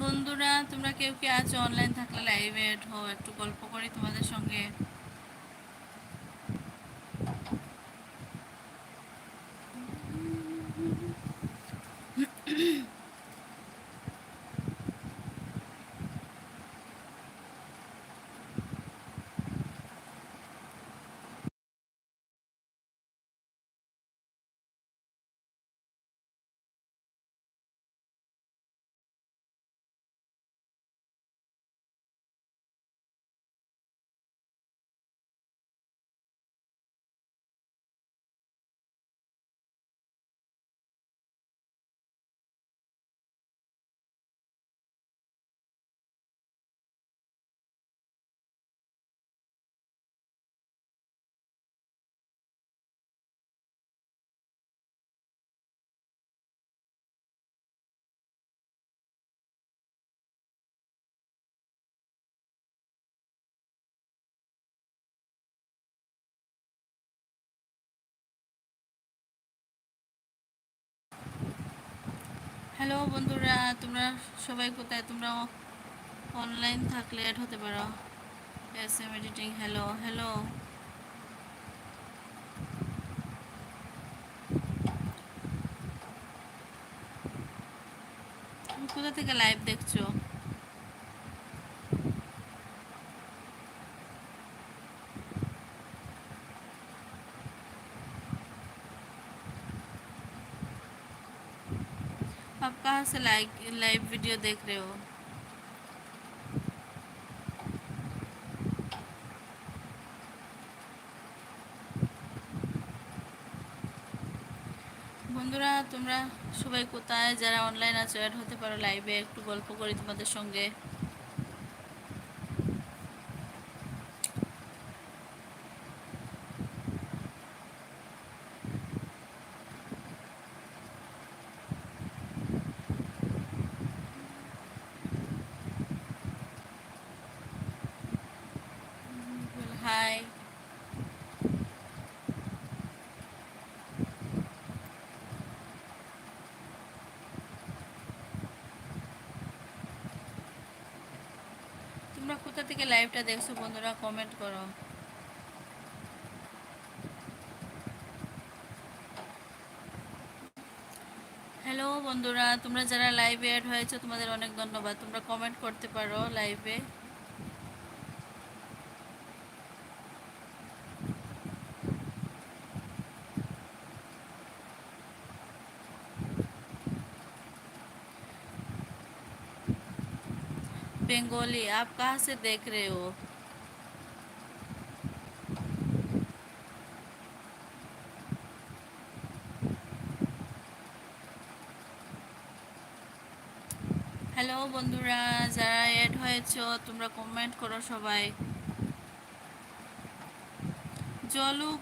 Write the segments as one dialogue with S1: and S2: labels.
S1: বন্ধুরা তোমরা কেউ কি আছো অনলাইন থাকলে লাইভে এড একটু গল্প করি তোমাদের সঙ্গে। হ্যালো বন্ধুরা, তোমরা সবাই কোথায়? তোমরা অনলাইন থাকলে অ্যাড হতে পারো। S M editing hello hello কোথা থেকে লাইভ দেখছ? आप कहाँ से लाइव लाइव वीडियो देख रहे हो বন্ধুরা তোমরা সবাই কোথায় যারা অনলাইন আছো অ্যাড হতে পারো লাইভে একটু গল্প করি তোমাদের সঙ্গে কোথা থেকে লাইভটা দেখছ বন্ধুরা? কমেন্ট করো। হ্যালো বন্ধুরা, তোমরা যারা লাইভে অ্যাড হয়েছো, তোমাদের অনেক ধন্যবাদ। তোমরা কমেন্ট করতে পারো লাইভে बंगाली आप कहाँ से देख रहे हो হ্যালো বন্ধুরা যারা এড হয়েছো তোমরা কমেন্ট করো সবাই जो लोग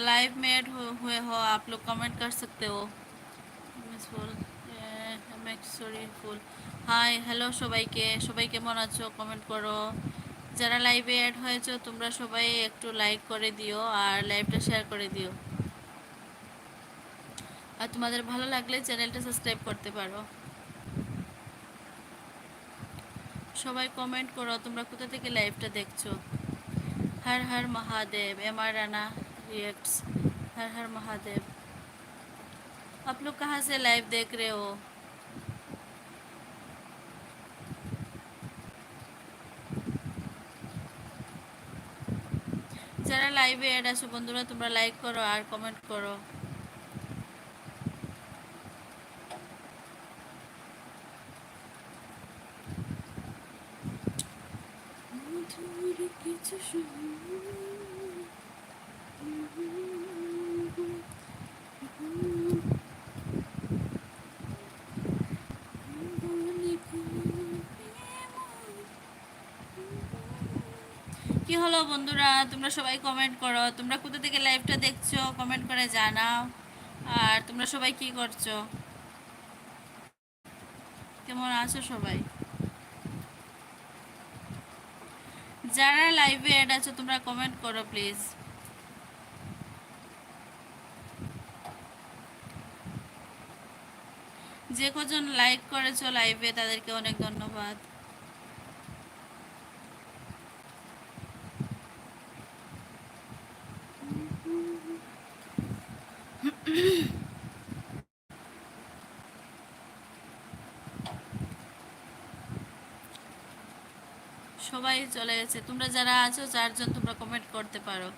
S1: लाइव में ऐड हुए हो आप लोग कमेंट कर सकते हो হাই হ্যালো সবাইকে। সবাই কেমন আছো? কমেন্ট করো। যারা লাইভে অ্যাড হয়েছো, তোমরা সবাই একটু লাইক করে দিও আর লাইভটা শেয়ার করে দিও। আর তোমাদের ভালো লাগলে চ্যানেলটা সাবস্ক্রাইব করতে পারো। সবাই কমেন্ট করো, তোমরা কোথা থেকে লাইভটা দেখছ? Har Har Mahadev M R Rana reacts Har Har Mahadev. आप लोग कहाँ से लाइव देख रहे हो যারা লাইভে অ্যাড আছো বন্ধুরা তোমরা লাইক করো আর কমেন্ট করো কিছু কি হলো বন্ধুরা? তোমরা সবাই কমেন্ট করো। তোমরা কোথা থেকে লাইভটা দেখছ? কমেন্ট করে জানাও। আর তোমরা সবাই কি করছ? কেমন আছো সবাই? যারা লাইভে অ্যাড আছো, তোমরা কমেন্ট করো প্লিজ যে কজন লাইক করেছ লাইভে তাদেরকে অনেক ধন্যবাদ। সবাই চলে গেছে। তোমরা যারা আছো, চারজন তোমরা কমেন্ট করতে পারো।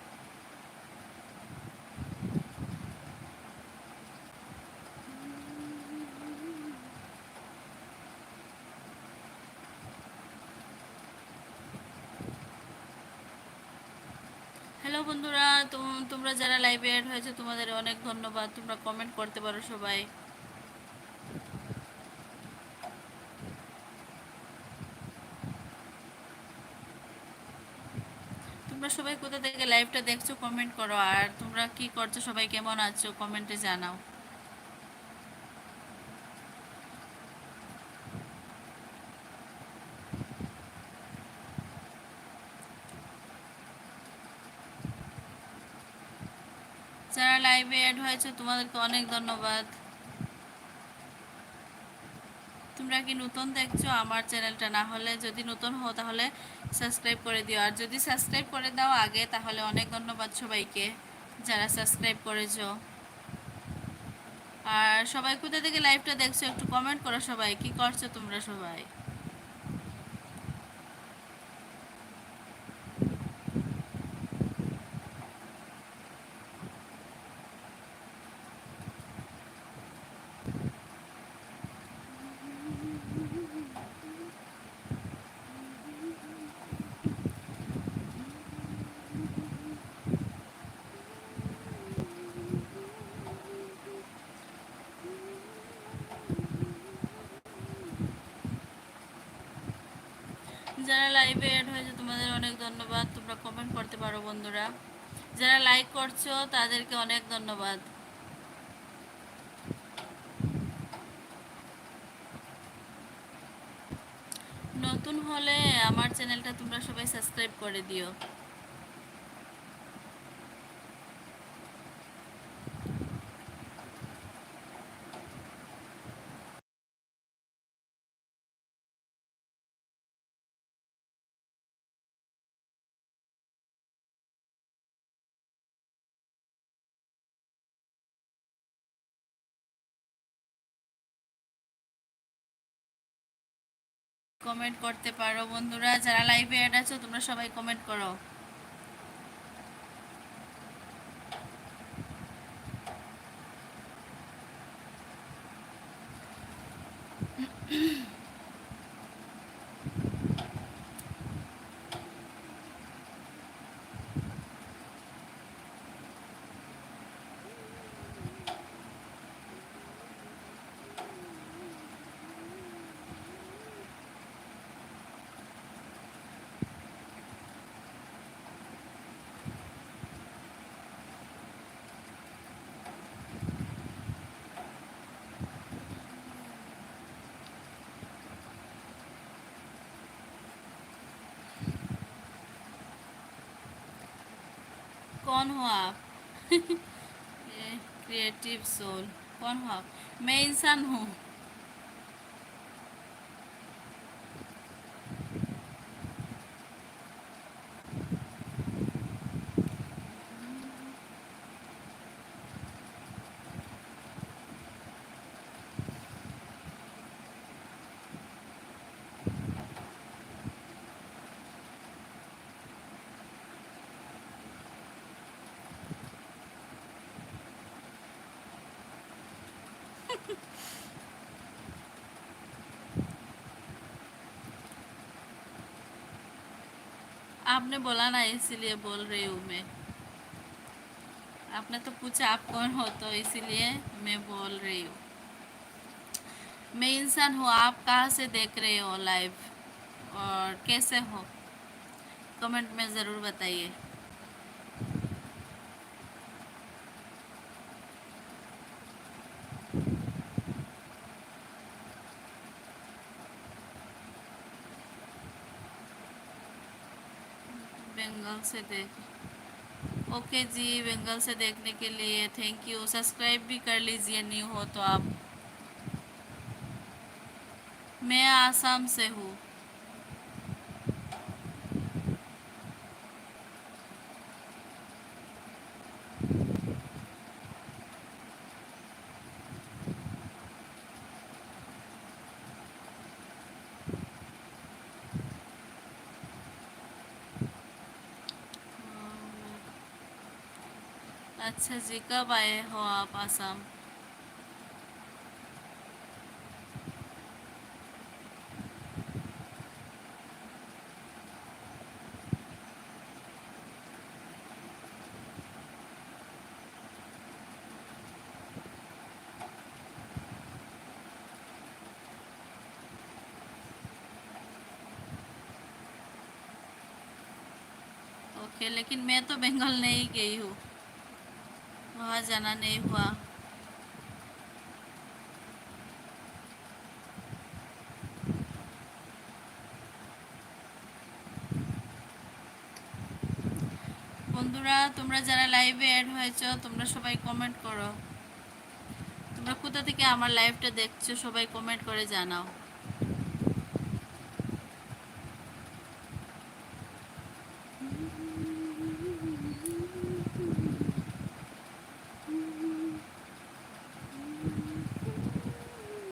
S1: হ্যালো বন্ধুরা তোম- তোমরা যারা লাইভে অ্যাড হয়েছে, তোমাদের অনেক ধন্যবাদ। তোমরা কমেন্ট করতে পারো সবাই। তোমরা সবাই কোথা থেকে লাইভটা দেখছ কমেন্ট করো। আর তোমরা কি করছ, সবাই কেমন আছো কমেন্টে জানাও। যারা লাইভে অ্যাড হয়েছে, তোমাদেরকে অনেক ধন্যবাদ। তোমরা কি নতুন দেখছ আমার চ্যানেলটা? না হলে যদি নতুন হও তাহলে সাবস্ক্রাইব করে দিও। আর যদি সাবস্ক্রাইব করে দাও আগে, তাহলে অনেক ধন্যবাদ সবাইকে যারা সাবস্ক্রাইব করেছ। আর সবাই কোথা থেকে লাইভটা দেখছ একটু কমেন্ট করো সবাই। কি করছ তোমরা সবাই? যারা লাইভে অ্যাড হয়েছে, তোমাদের অনেক ধন্যবাদ। তোমরা কমেন্ট করতে পারো, বন্ধুরা। যারা লাইক করছ, তাদেরকে অনেক ধন্যবাদ। নতুন হলে আমার চ্যানেলটা তোমরা সবাই সাবস্ক্রাইব করে দিও। কমেন্ট করতে পারো। বন্ধুরা যারা লাইভে অ্যাড আছো তোমরা সবাই কমেন্ট করো। कौन हो आप? क्रिएटिव सोल कौन हो आप? मैं इंसान हूँ। आपने बोला ना, इसीलिए बोल रही हूँ मैं। आपने तो पूछा, आप कौन हो? तो इसीलिए मैं बोल रही हूँ। मैं इंसान हूँ, आप कहाँ से देख रहे हो लाइव और कैसे हो? कमेंट में ज़रूर बताइए। बंगाल से देख ओके जी बंगाल से देखने के लिए थैंक यू सब्सक्राइब भी कर लीजिए न्यू हो तो आप। मैं आसाम से हूँ। अच्छा जी, कब आए हो आप आसाम? ओके, लेकिन मैं तो बंगाल नहीं गई हूँ। वहाँ जाना नहीं हुआ বন্ধুরা তোমরা যারা লাইভে অ্যাড হয়েছো তোমরা সবাই কমেন্ট করো তোমরা কোথা থেকে আমার লাইভটা দেখছো সবাই কমেন্ট করে জানাও